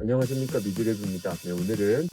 안녕하십니까 미드랩입니다. 네 오늘은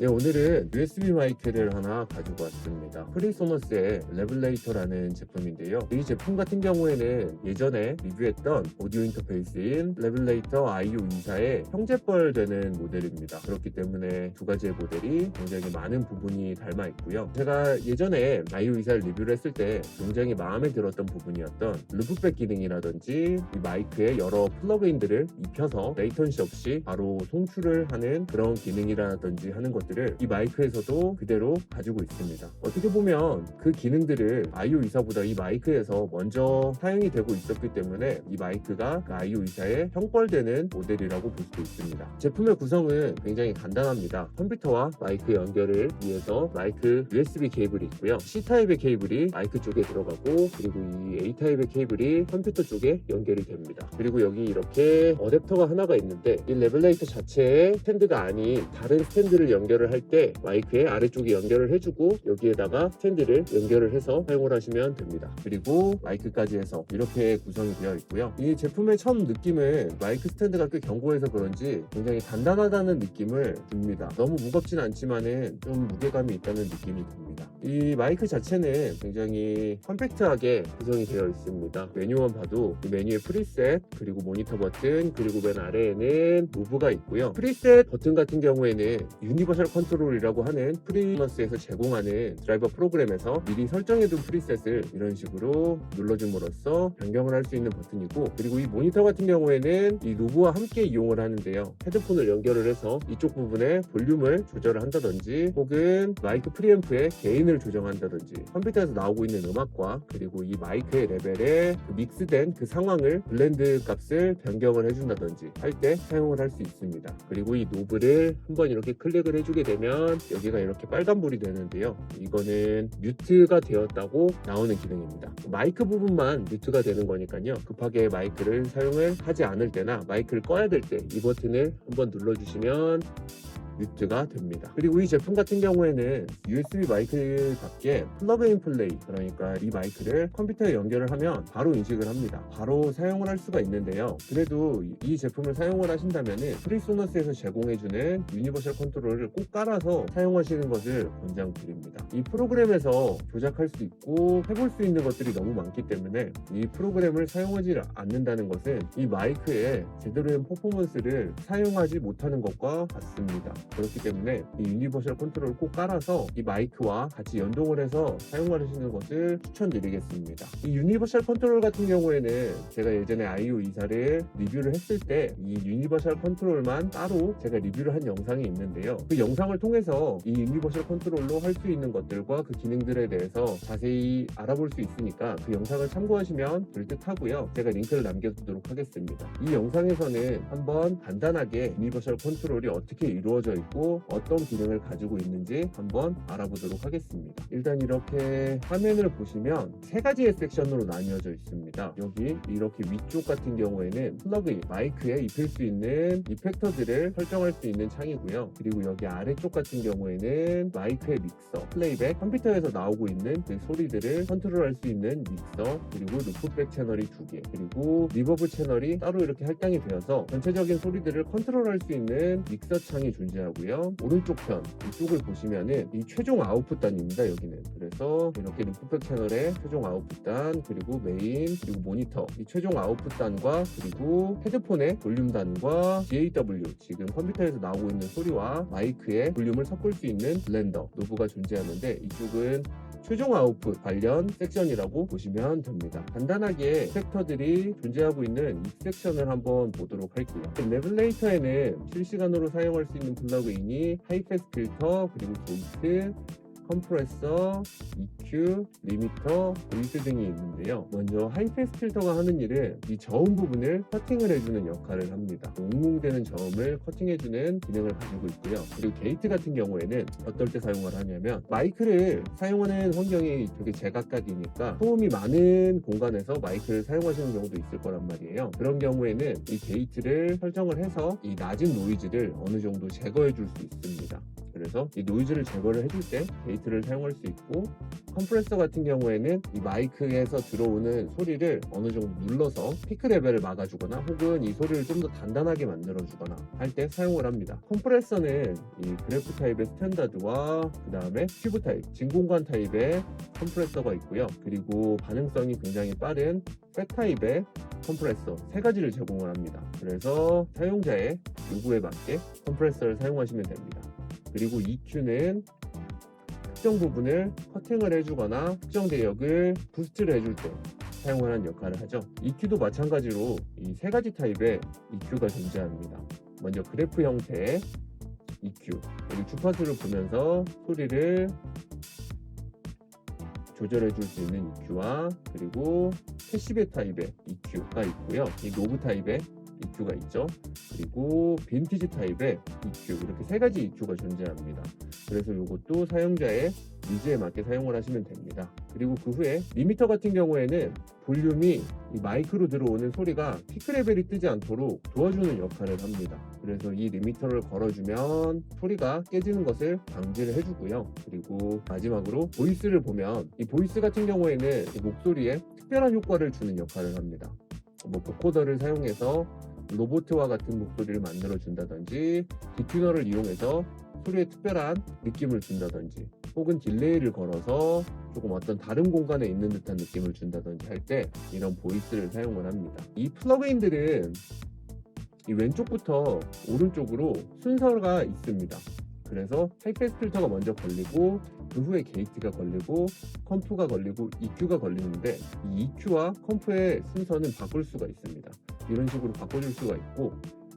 네 오늘은 USB 마이크를 하나 가지고 왔습니다. 프리소너스의 레블레이터라는 제품인데요. 이 제품 같은 경우에는 예전에 리뷰했던 오디오 인터페이스인 레블레이터 IU24의 형제뻘 되는 모델입니다. 그렇기 때문에 두 가지의 모델이 굉장히 많은 부분이 닮아 있고요. 제가 예전에 IU24를 리뷰를 했을 때 굉장히 마음에 들었던 부분이었던 루프백 기능이라든지 이 마이크에 여러 플러그인들을 입혀서 레이턴시 없이 바로 송출을 하는 그런 기능이라든지 하는 것들 을 이 마이크에서도 그대로 가지고 있습니다. 어떻게 보면 그 기능들을 IU24보다 이 마이크에서 먼저 사용이 되고 있었기 때문에 이 마이크가 그 IU24의 형벌되는 모델이라고 볼 수도 있습니다. 제품의 구성은 굉장히 간단합니다. 컴퓨터와 마이크 연결을 위해서 마이크 USB 케이블이 있고요. C타입의 케이블이 마이크 쪽에 들어가고 그리고 이 A타입의 케이블이 컴퓨터 쪽에 연결이 됩니다. 그리고 여기 이렇게 어댑터가 하나가 있는데 이 레벨레이터 자체의 스탠드가 아닌 다른 스탠드를 연결 을 할 때 마이크의 아래쪽에 연결을 해주고 여기에다가 스탠드를 연결을 해서 사용을 하시면 됩니다. 그리고 마이크까지 해서 이렇게 구성이 되어 있고요. 이 제품의 첫 느낌은 마이크 스탠드가 꽤 견고해서 그런지 굉장히 단단하다는 느낌을 듭니다. 너무 무겁진 않지만은 좀 무게감이 있다는 느낌이 듭니다. 이 마이크 자체는 굉장히 컴팩트하게 구성이 되어 있습니다. 메뉴만 봐도 이 메뉴에 프리셋 그리고 모니터 버튼 그리고 맨 아래에는 무브가 있고요. 프리셋 버튼 같은 경우에는 유니버셜 컨트롤이라고 하는 프리머스에서 제공하는 드라이버 프로그램에서 미리 설정해둔 프리셋을 이런 식으로 눌러줌으로써 변경을 할 수 있는 버튼이고 그리고 이 모니터 같은 경우에는 이 노브와 함께 이용을 하는데요. 헤드폰을 연결을 해서 이쪽 부분에 볼륨을 조절을 한다든지 혹은 마이크 프리앰프의 게인을 조정한다든지 컴퓨터에서 나오고 있는 음악과 그리고 이 마이크의 레벨에 그 믹스된 그 상황을 블렌드 값을 변경을 해준다든지 할 때 사용을 할 수 있습니다. 그리고 이 노브를 한번 이렇게 클릭을 해주 게 되면 여기가 이렇게 빨간불이 되는데요. 이거는 뮤트가 되었다고 나오는 기능입니다. 마이크 부분만 뮤트가 되는 거니까요. 급하게 마이크를 사용을 하지 않을 때나 마이크를 꺼야 될 때 이 버튼을 한번 눌러주시면 뮤트가 됩니다. 그리고 이 제품 같은 경우에는 USB 마이크답게 플러그인 플레이 그러니까 이 마이크를 컴퓨터에 연결을 하면 바로 인식을 합니다. 바로 사용을 할 수가 있는데요. 그래도 이 제품을 사용을 하신다면 프리소너스에서 제공해주는 유니버셜 컨트롤을 꼭 깔아서 사용하시는 것을 권장드립니다. 이 프로그램에서 조작할 수 있고 해볼 수 있는 것들이 너무 많기 때문에 이 프로그램을 사용하지 않는다는 것은 이 마이크의 제대로 된 퍼포먼스를 사용하지 못하는 것과 같습니다. 그렇기 때문에 이 유니버셜 컨트롤을 꼭 깔아서 이 마이크와 같이 연동을 해서 사용하시는 것을 추천드리겠습니다. 이 유니버셜 컨트롤 같은 경우에는 제가 예전에 IU24를 리뷰를 했을 때 이 유니버셜 컨트롤만 따로 제가 리뷰를 한 영상이 있는데요. 그 영상을 통해서 이 유니버셜 컨트롤로 할 수 있는 것들과 그 기능들에 대해서 자세히 알아볼 수 있으니까 그 영상을 참고하시면 될 듯 하고요. 제가 링크를 남겨두도록 하겠습니다. 이 영상에서는 한번 간단하게 유니버셜 컨트롤이 어떻게 이루어져 있고 어떤 기능을 가지고 있는지 한번 알아보도록 하겠습니다. 일단 이렇게 화면을 보시면 세 가지의 섹션으로 나뉘어져 있습니다. 여기 이렇게 위쪽 같은 경우에는 플러그인, 마이크에 입힐 수 있는 이펙터들을 설정할 수 있는 창이고요. 그리고 여기 아래쪽 같은 경우에는 마이크의 믹서, 플레이백, 컴퓨터에서 나오고 있는 그 소리들을 컨트롤할 수 있는 믹서, 그리고 루프백 채널이 두 개, 그리고 리버브 채널이 따로 이렇게 할당이 되어서 전체적인 소리들을 컨트롤할 수 있는 믹서 창이 존재하고요. 오른쪽 편 이쪽을 보시면은 이 최종 아웃풋단입니다. 여기는 그래서 이렇게 루프백 채널의 최종 아웃풋단 그리고 메인 그리고 모니터 이 최종 아웃풋단과 그리고 헤드폰의 볼륨단과 DAW 지금 컴퓨터에서 나오고 있는 소리와 마이크의 볼륨을 섞을 수 있는 블렌더 노브가 존재하는데 이쪽은 최종 아웃풋 관련 섹션이라고 보시면 됩니다. 간단하게 섹터들이 존재하고 있는 이 섹션을 한번 보도록 할게요. 레벨레이터에는 실시간으로 사용할 수 있는 플러그인이 하이패스 필터 그리고 게이트 컴프레서, EQ, 리미터, 보이스 등이 있는데요. 먼저 하이패스 필터가 하는 일은 이 저음 부분을 커팅을 해주는 역할을 합니다. 웅웅대는 저음을 커팅해주는 기능을 가지고 있고요. 그리고 게이트 같은 경우에는 어떨 때 사용을 하냐면 마이크를 사용하는 환경이 되게 제각각이니까 소음이 많은 공간에서 마이크를 사용하시는 경우도 있을 거란 말이에요. 그런 경우에는 이 게이트를 설정을 해서 이 낮은 노이즈를 어느 정도 제거해 줄 수 있습니다. 그래서 이 노이즈를 제거를 해줄 때 게이트를 사용할 수 있고 컴프레서 같은 경우에는 이 마이크에서 들어오는 소리를 어느 정도 눌러서 피크 레벨을 막아주거나 혹은 이 소리를 좀 더 단단하게 만들어주거나 할 때 사용을 합니다. 컴프레서는 이 그래프 타입의 스탠다드와 그 다음에 큐브 타입, 진공관 타입의 컴프레서가 있고요. 그리고 반응성이 굉장히 빠른 팩 타입의 컴프레서 세 가지를 제공을 합니다. 그래서 사용자의 요구에 맞게 컴프레서를 사용하시면 됩니다. 그리고 EQ는 특정 부분을 커팅을 해주거나 특정 대역을 부스트를 해줄 때 사용을 하는 역할을 하죠. EQ도 마찬가지로 이 세 가지 타입의 EQ가 존재합니다. 먼저 그래프 형태의 EQ, 여기 주파수를 보면서 소리를 조절해 줄 수 있는 EQ와 그리고 패시브 타입의 EQ가 있고요. 이 노브 타입의 EQ가 있죠. 그리고 빈티지 타입의 EQ 이렇게 세 가지 EQ가 존재합니다. 그래서 이것도 사용자의 니즈에 맞게 사용을 하시면 됩니다. 그리고 그 후에 리미터 같은 경우에는 볼륨이 이 마이크로 들어오는 소리가 피크 레벨이 뜨지 않도록 도와주는 역할을 합니다. 그래서 이 리미터를 걸어주면 소리가 깨지는 것을 방지를 해주고요. 그리고 마지막으로 보이스를 보면 이 보이스 같은 경우에는 이 목소리에 특별한 효과를 주는 역할을 합니다. 뭐 보코더를 사용해서 로보트와 같은 목소리를 만들어 준다든지 디튜너를 이용해서 소리에 특별한 느낌을 준다든지 혹은 딜레이를 걸어서 조금 어떤 다른 공간에 있는 듯한 느낌을 준다든지 할 때 이런 보이스를 사용을 합니다. 이 플러그인들은 이 왼쪽부터 오른쪽으로 순서가 있습니다. 그래서 하이패스 필터가 먼저 걸리고 그 후에 게이트가 걸리고 컴프가 걸리고 EQ가 걸리는데 이 EQ와 컴프의 순서는 바꿀 수가 있습니다. 이런 식으로 바꿔줄 수가 있고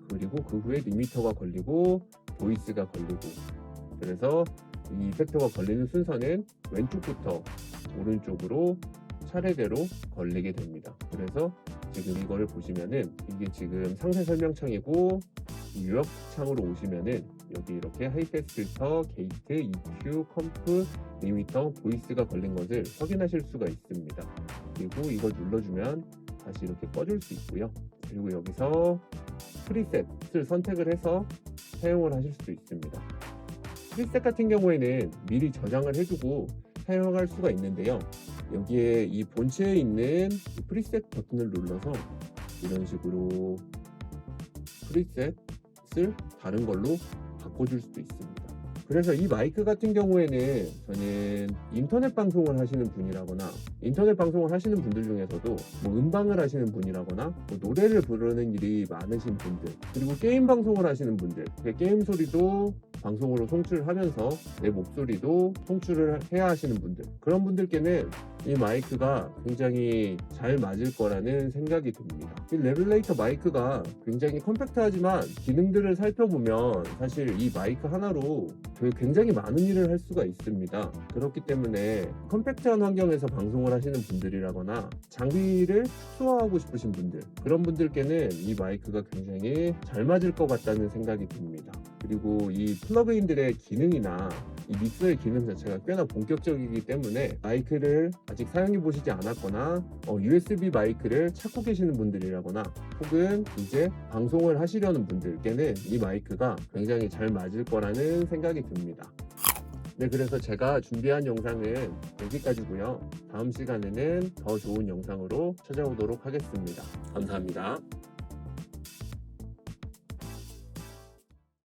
그리고 그 후에 리미터가 걸리고 보이스가 걸리고 그래서 이 이펙터가 걸리는 순서는 왼쪽부터 오른쪽으로 차례대로 걸리게 됩니다. 그래서 지금 이거를 보시면은 이게 지금 상세 설명창이고 이 유역 창으로 오시면은 여기 이렇게 하이패스 필터, 게이트, EQ, 컴프, 리미터, 보이스가 걸린 것을 확인하실 수가 있습니다. 그리고 이걸 눌러주면 다시 이렇게 꺼줄 수 있고요. 그리고 여기서 프리셋을 선택을 해서 사용을 하실 수도 있습니다. 프리셋 같은 경우에는 미리 저장을 해두고 사용할 수가 있는데요. 여기에 이 본체에 있는 이 프리셋 버튼을 눌러서 이런 식으로 프리셋을 다른 걸로 바꿔줄 수도 있습니다. 그래서 이 마이크 같은 경우에는 저는 인터넷 방송을 하시는 분이라거나 인터넷 방송을 하시는 분들 중에서도 뭐 음방을 하시는 분이라거나 뭐 노래를 부르는 일이 많으신 분들 그리고 게임 방송을 하시는 분들 그 게임 소리도 방송으로 송출을 하면서 내 목소리도 송출을 해야 하시는 분들 그런 분들께는 이 마이크가 굉장히 잘 맞을 거라는 생각이 듭니다. 이 레벨레이터 마이크가 굉장히 컴팩트하지만 기능들을 살펴보면 사실 이 마이크 하나로 되게 굉장히 많은 일을 할 수가 있습니다. 그렇기 때문에 컴팩트한 환경에서 방송을 하시는 분들이라거나 장비를 축소하고 싶으신 분들 그런 분들께는 이 마이크가 굉장히 잘 맞을 것 같다는 생각이 듭니다. 그리고 이 플러그인들의 기능이나 이 믹서의 기능 자체가 꽤나 본격적이기 때문에 마이크를 아직 사용해 보시지 않았거나 어, USB 마이크를 찾고 계시는 분들이라거나 혹은 이제 방송을 하시려는 분들께는 이 마이크가 굉장히 잘 맞을 거라는 생각이 듭니다. 네, 그래서 제가 준비한 영상은 여기까지고요. 다음 시간에는 더 좋은 영상으로 찾아오도록 하겠습니다. 감사합니다.